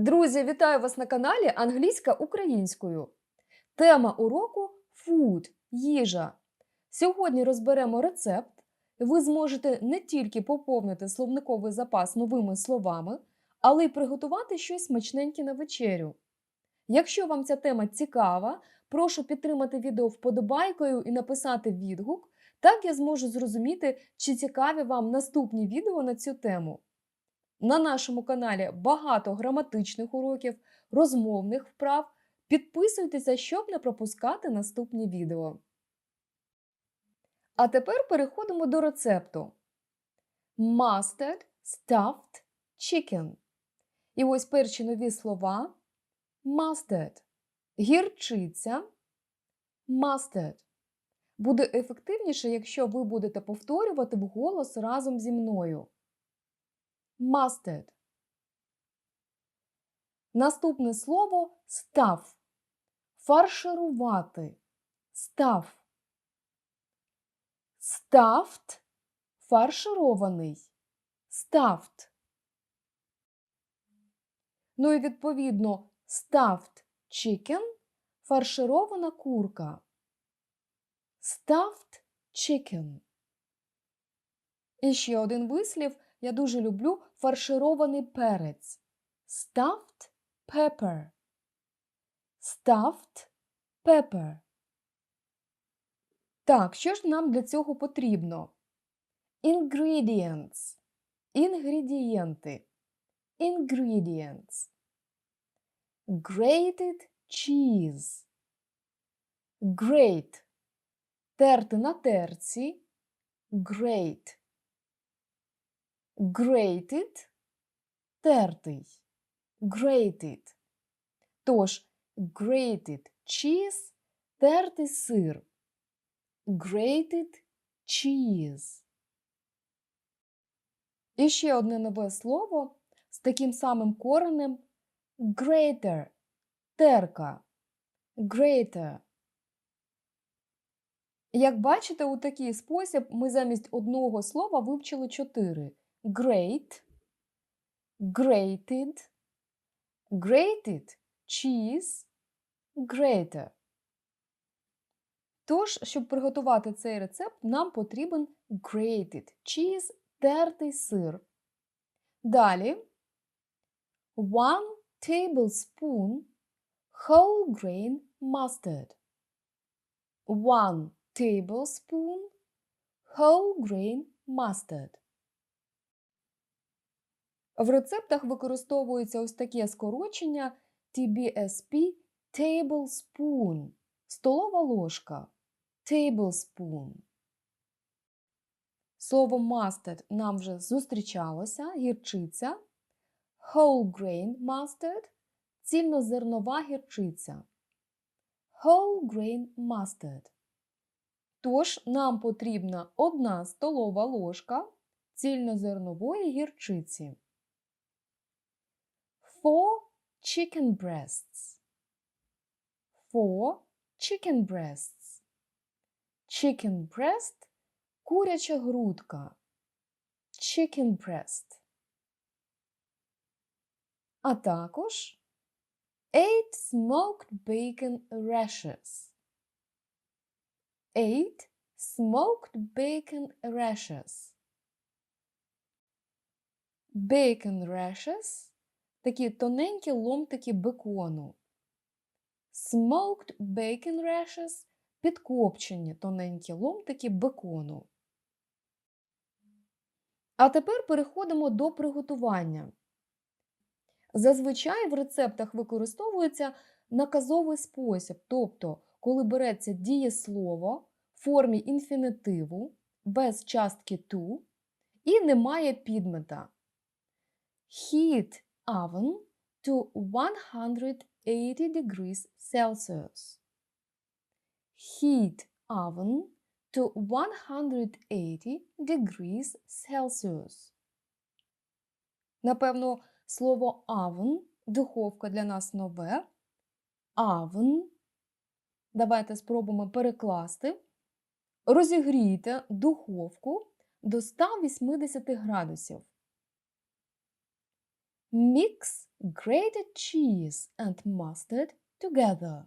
Друзі, вітаю вас на каналі Англійська українською. Тема уроку food – їжа. Сьогодні розберемо рецепт. Ви зможете не тільки поповнити словниковий запас новими словами, але й приготувати щось смачненьке на вечерю. Якщо вам ця тема цікава, прошу підтримати відео вподобайкою і написати відгук. Так я зможу зрозуміти, чи цікаві вам наступні відео на цю тему. На нашому каналі багато граматичних уроків, розмовних вправ. Підписуйтеся, щоб не пропускати наступні відео. А тепер переходимо до рецепту. Mustard stuffed chicken. І ось перші нові слова. Mustard. Гірчиця. Mustard. Буде ефективніше, якщо ви будете повторювати вголос разом зі мною. Mustard. Наступне слово став. Фарширувати. Став. Stuffed – фарширований. Stuffed. Ну і відповідно stuffed chicken – фарширована курка. Stuffed chicken. І ще один вислів. Я дуже люблю фарширований перець. Stuffed pepper. Stuffed pepper. Так, що ж нам для цього потрібно? Ingredients. Інгредієнти. Ingredients. Grated cheese. Grate. Терти на терці. Grate. Grated – тертий. Grated. Тож, grated cheese – тертий сир. Grated cheese. І ще одне нове слово з таким самим коренем grater – терка. Grater. Як бачите, у такий спосіб ми замість одного слова вивчили чотири great, grated, grated cheese, grater. Тож, щоб приготувати цей рецепт, нам потрібен grated cheese, тертий сир. Далі one tablespoon whole grain mustard. One tablespoon whole grain mustard. В рецептах використовується ось таке скорочення TBSP tablespoon – столова ложка. Tablespoon. Слово mustard нам вже зустрічалося, гірчиця. Whole grain mustard – цільнозернова гірчиця. Whole grain mustard. Тож нам потрібна одна столова ложка цільнозернової гірчиці. Four chicken breasts. Four chicken breasts. Chicken breast – куряча грудка. Chicken breast. А також eight smoked bacon rashers. Eight smoked bacon rashers. Bacon rashers – такі тоненькі ломтики бекону. Smoked bacon rashers – підкопчені тоненькі ломтики бекону. А тепер переходимо до приготування. Зазвичай в рецептах використовується наказовий спосіб, тобто, коли береться дієслово в формі інфінітиву без частки to і немає підмета. Heat oven to 180 degrees Celsius. Heat oven to 180 degrees Celsius. Напевно, слово oven – духовка для нас нове. Oven. Давайте спробуємо перекласти. Розігрійте духовку до 180 градусів. Mix grated cheese and mustard together.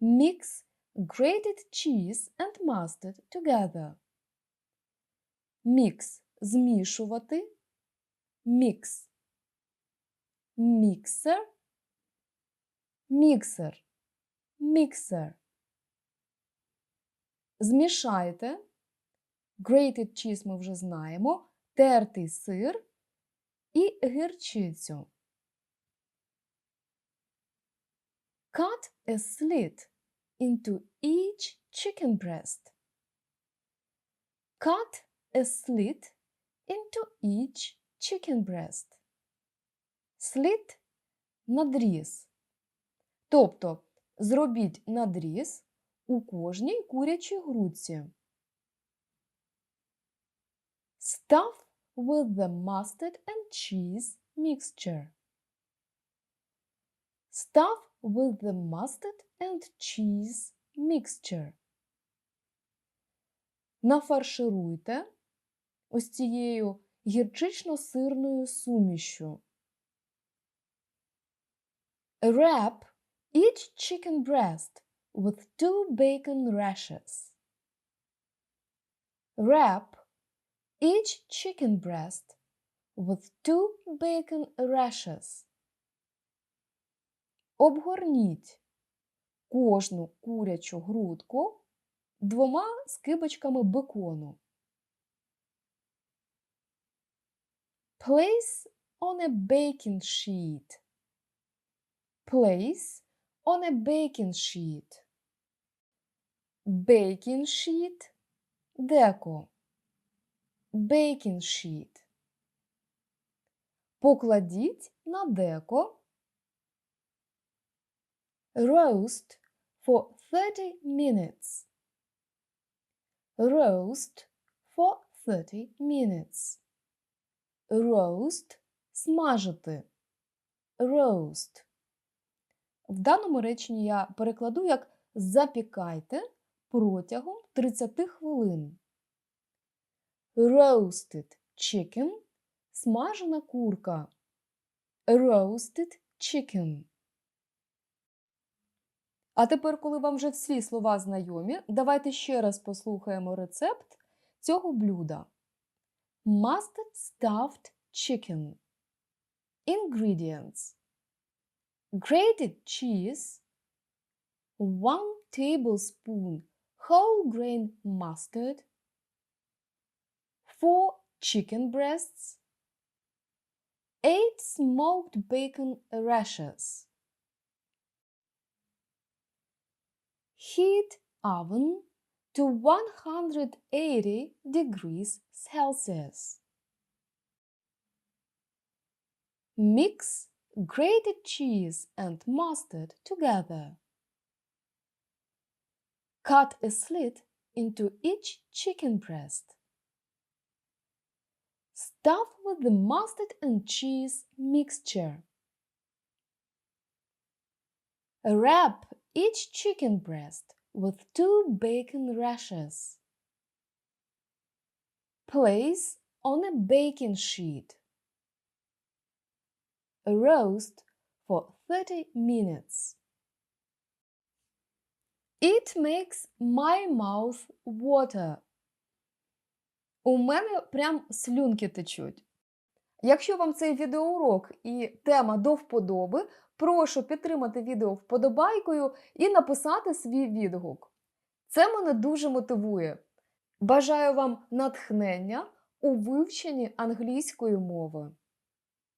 Mix grated cheese and mustard together. Mix змішувати. Mix. Mixer. Міксер. Mixer. Змішайте. Grated cheese ми вже знаємо. Тертий сир і гірчицю. Cut a slit into each chicken breast. Cut a slit into each chicken breast. Slit – надріз. Тобто зробіть надріз у кожній курячій грудці. Stuff with the mustard and cheese mixture. Stuff with the mustard and cheese mixture. Нафаршируйте ось цією гірчично-сирною сумішю. Wrap each chicken breast with two bacon rashers. Wrap each chicken breast with two bacon rashers. Обгорніть кожну курячу грудку двома скибочками бекону. Place on a baking sheet. Place on a baking sheet. Baking sheet – деко. Baking sheet. Покладіть на деко. Roast for 30 minutes. Roast for 30 minutes. Roast – смажити. Roast. В даному реченні я перекладу як запікайте протягом 30 хвилин. Roasted chicken – смажена курка. Roasted chicken. А тепер, коли вам вже всі слова знайомі, давайте ще раз послухаємо рецепт цього блюда. Mustard stuffed chicken. Ingredients. Grated cheese, 1 tablespoon whole grain mustard, 4 chicken breasts, 8 smoked bacon rashers. Heat oven to 180 degrees Celsius. Mix grated cheese and mustard together. Cut a slit into each chicken breast. Stuff with the mustard and cheese mixture. Wrap each chicken breast with two bacon rashers. Place on a baking sheet. Roast for 30 minutes. It makes my mouth water. У мене прям слюнки течуть. Якщо вам цей відеоурок і тема до вподоби, прошу підтримати відео вподобайкою і написати свій відгук. Це мене дуже мотивує. Бажаю вам натхнення у вивченні англійської мови.